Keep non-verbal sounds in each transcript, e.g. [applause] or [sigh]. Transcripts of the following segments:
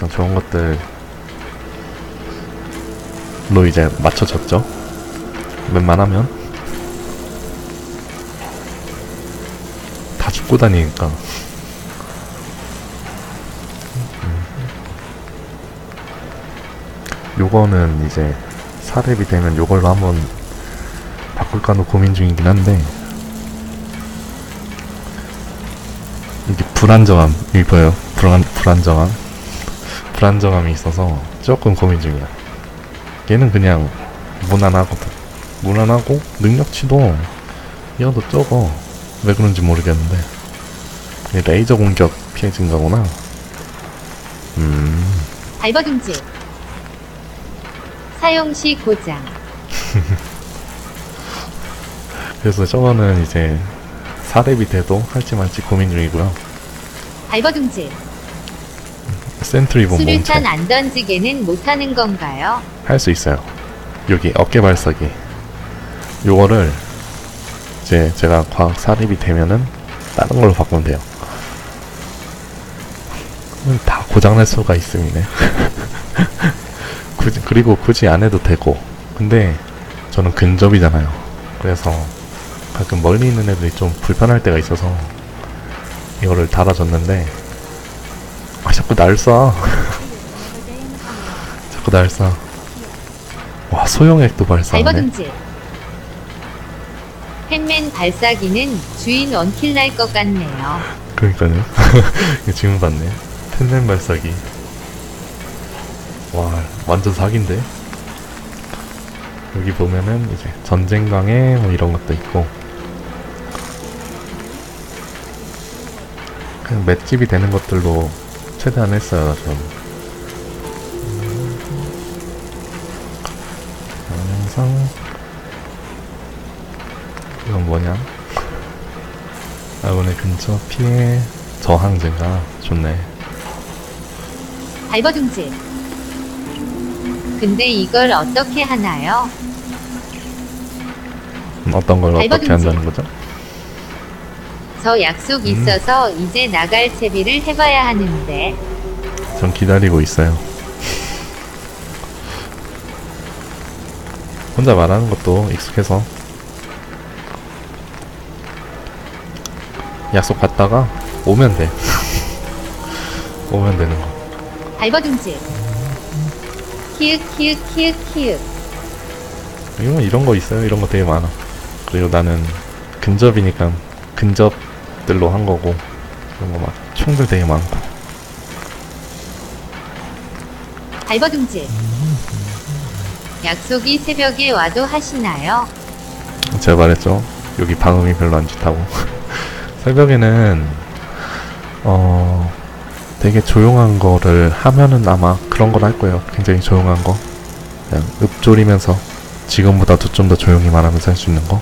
가장 좋은 것들 로 이제 맞춰졌죠. 웬만하면 다 죽고 다니니까. 요거는 이제 사렙이 되면 요걸로 한번 바꿀까도 고민 중이긴 한데 이게 불안정함 읽어요 불안 불안정함 불안정함이 있어서 조금 고민 중이야. 얘는 그냥 무난하거든. 무난하고 능력치도 이거도 적어. 왜 그런지 모르겠는데. 레이저 공격 피해 증가구나. 음. 발버둥지. 사용 시 고장. [laughs] 그래서 저거는 이제 사렙이 돼도 할지 말지 고민 중이고요. 발버둥지 센트리본 몸체 수류탄 안 던지게는 못하는 건가요? 할 수 있어요. 여기 어깨 발사기. 요거를 이제 제가 과학 사립이 되면은 다른 걸로 바꾸면 돼요. 그러면 다 고장날 수가 있음이네. [laughs] 굳이, 그리고 굳이 안 해도 되고. 근데 저는 근접이잖아요. 그래서 가끔 멀리 있는 애들이 좀 불편할 때가 있어서 이거를 달아줬는데 아 자꾸 날 쏴. [laughs] 자꾸 날 쏴. 와 소형액도 발사하네. 발버둥지 팬맨 발사기는 주인 원킬 날 것 같네요. 그러니까요. [laughs] 이거 지금 봤네. 펜넨 발사기. 와 완전 사기인데. 여기 보면은 이제 전쟁강에 뭐 이런 것도 있고. 그냥 맷집이 되는 것들로 최대한 했어요 좀. 영상 이건 뭐냐? 아군의 근처 피해 저항 증가 좋네. 발버둥지 근데 이걸 어떻게 하나요? 음, 어떤 걸 어떻게 발버둥지. 한다는 거죠? 저 약속 있어서 이제 나갈 채비를 해봐야 하는데 전 기다리고 있어요. 혼자 말하는 것도 익숙해서 약속 갔다가 오면 돼. [laughs] 오면 되는 거. 발버둥지 키읔 키읔 키읔 키읔 이런 이런 거 있어요. 이런 거 되게 많아. 그리고 나는 근접이니까 근접 들로 한 거고 이런 거막 총들 되게 많고. 발버둥지 약속이 새벽에 와도 하시나요? 제가 말했죠. 여기 방음이 별로 안 좋다고. [laughs] 새벽에는 어 되게 조용한 거를 하면은 아마 그런 걸 할 거예요. 굉장히 조용한 거. 그냥 읊조리면서 지금보다도 좀 더 조용히 말하면서 할 수 있는 거.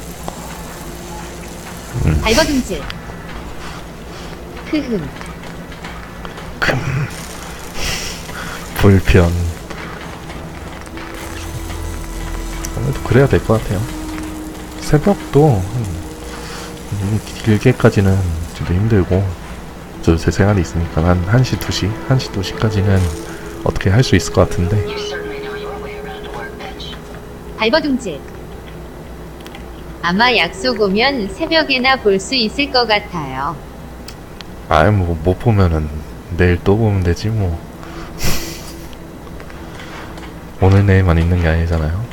음, 발버둥 지 흐흠 불편. 아무래도 그래야 될 것 같아요. 새벽도 한 음, 길게까지는 좀 힘들고 저제 생활이 있으니까 한 1시, 2시, 1시, 2시까지는 어떻게 할 수 있을 것 같은데. 발버둥지 아마 약속 오면 새벽에나 볼 수 있을 것 같아요. 아이 뭐 못 보면은 내일 또 보면 되지 뭐. [laughs] 오늘 내일만 있는 게 아니잖아요.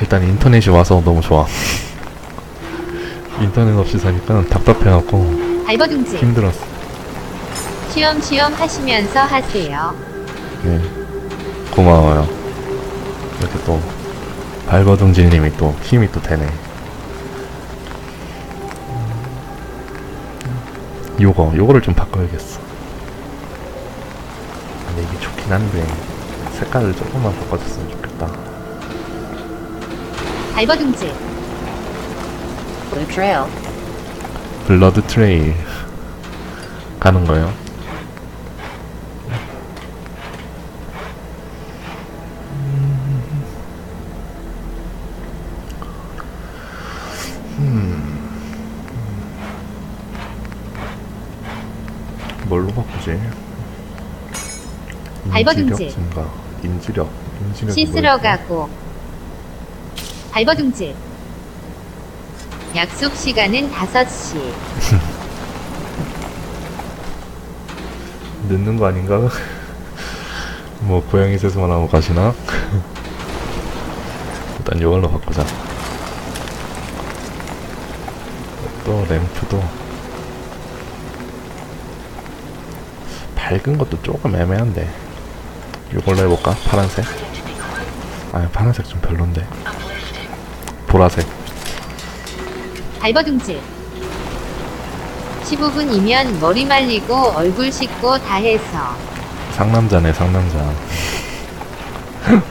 일단 인터넷이 와서 너무 좋아. [laughs] 인터넷 없이 사니까 답답해갖고 발버둥지. 힘들었어. 쉬엄쉬엄 하시면서 하세요. 네. 고마워요. 이렇게 또 발버둥질님이 또 힘이 또 되네. 요거 요거를 좀 바꿔야겠어. 근데 이게 좋긴 한데 색깔을 조금만 바꿔줬으면 좋겠다. 발버둥지. Blue trail. 블러드 트레일. 가는 거예요 바꾸지? 인지력 증가. 인지력. 인지력. 씻으러 가고 발버둥지 약속 시간은 5시 [laughs] 늦는 거 아닌가? [laughs] 뭐 고양이 세수만 하고 가시나? [laughs] 일단 이걸로 바꾸자. 또 램프도 밝은 것도 조금 애매한데 이걸로 해볼까? 파란색? 아 파란색 좀 별론데 보라색 발버둥지 15분이면 머리 말리고 얼굴 씻고 다 해서 상남자네 상남자 [laughs]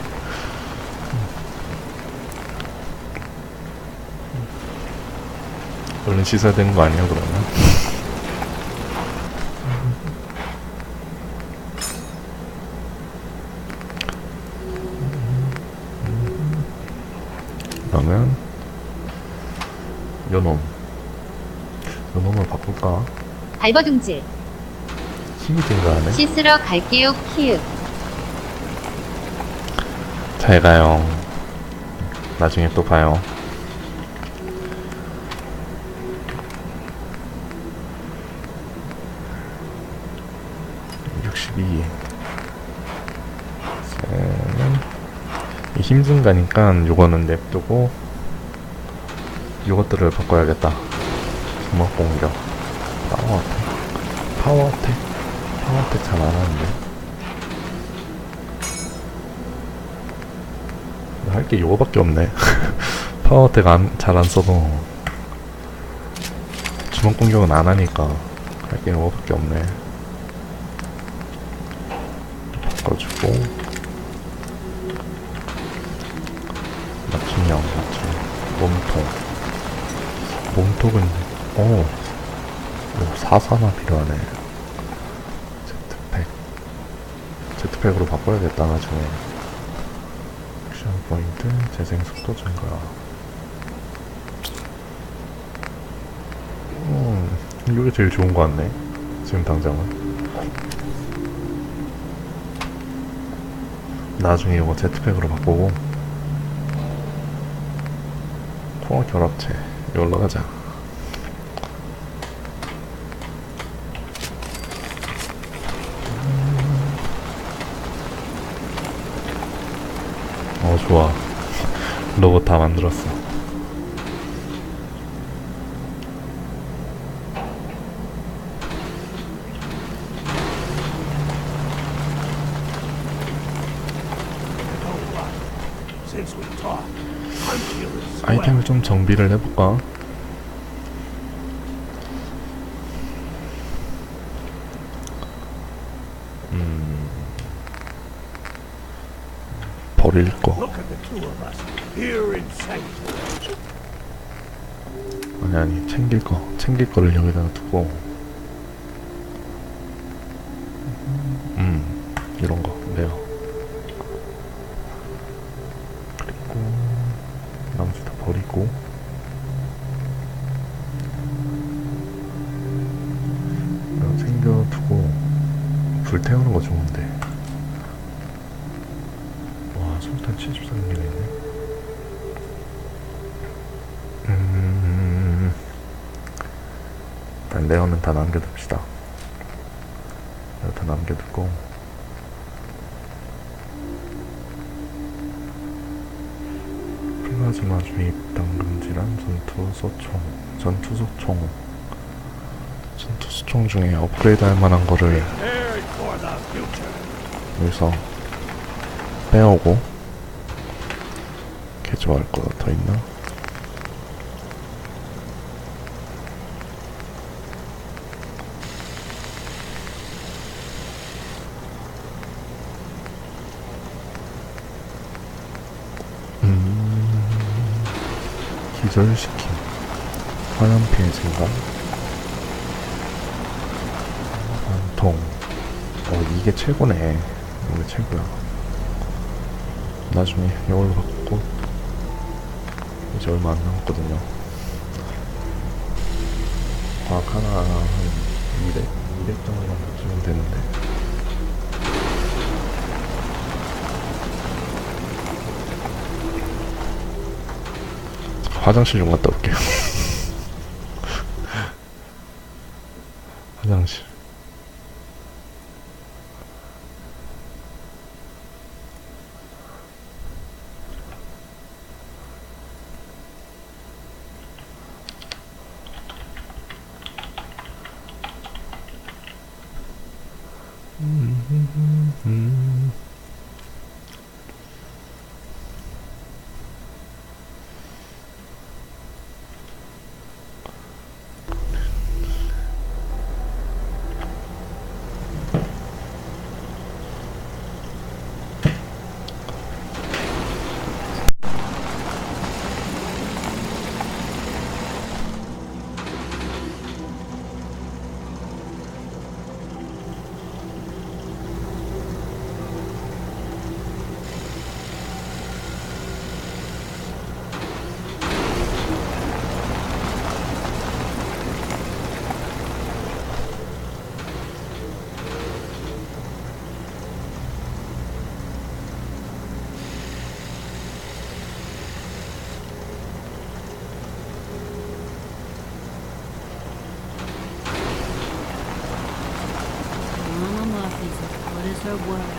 얼른 씻어야 되는 거 아니야 그러면? 그러면 요놈 요놈을 바꿀까? 발버둥지 힘이 증가하네 씻으러 갈게요 키읔 잘 가요. 나중에 또 봐요. (62) 셋은 이 힘든 가니까 요거는 냅두고 요것들을 바꿔야겠다. 주먹 공격. 파워어택. 파워어택. 파워어택 잘 안하는데. 할 게 요거밖에 없네. [laughs] 파워텍 안, 잘 안 써도. 주먹 공격은 안 하니까 할 게 요거밖에 없네. 바꿔주고 맞춤형 맞춤 몸통 몸통은 오, 오 사사나 필요하네. 제트팩 제트팩으로 바꿔야겠다 나중에. 액션 포인트, 재생 속도 증가. 음, 이게 제일 좋은 거 같네. 지금 당장은. 나중에 이거 제트팩으로 바꾸고. 코어 결합체. 이걸로 가자. 어, 좋아. 로봇 다 만들었어. 아이템을 좀 정비를 해볼까? 음. 버릴 거. 아니 아니 챙길 거 챙길 거를 여기다가 두고 음 이런 거 일단 레어는 다 남겨둡시다. 레어 다 남겨두고 플라즈마 주입 당금질한 전투 소총, 전투 소총, 전투 소총 중에 업그레이드 할 만한 거를. 여기서 빼오고 개조할 거더 있나? 좌절시킴 화염피해 증가? 관통. 어 이게 최고네. 이게 최고야. 나중에 이걸로 바꾸고 이제 얼마 안 남았거든요. 과학 하나 200, 200 정도만 맞추면 되는데. 화장실 좀 갔다 올게요. 화장실. 음, 음, 음. 음. world.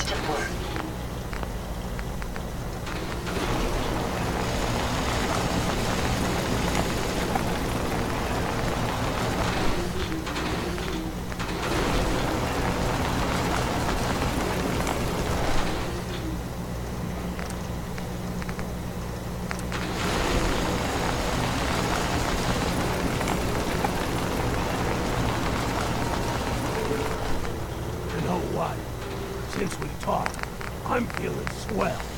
Western world. well.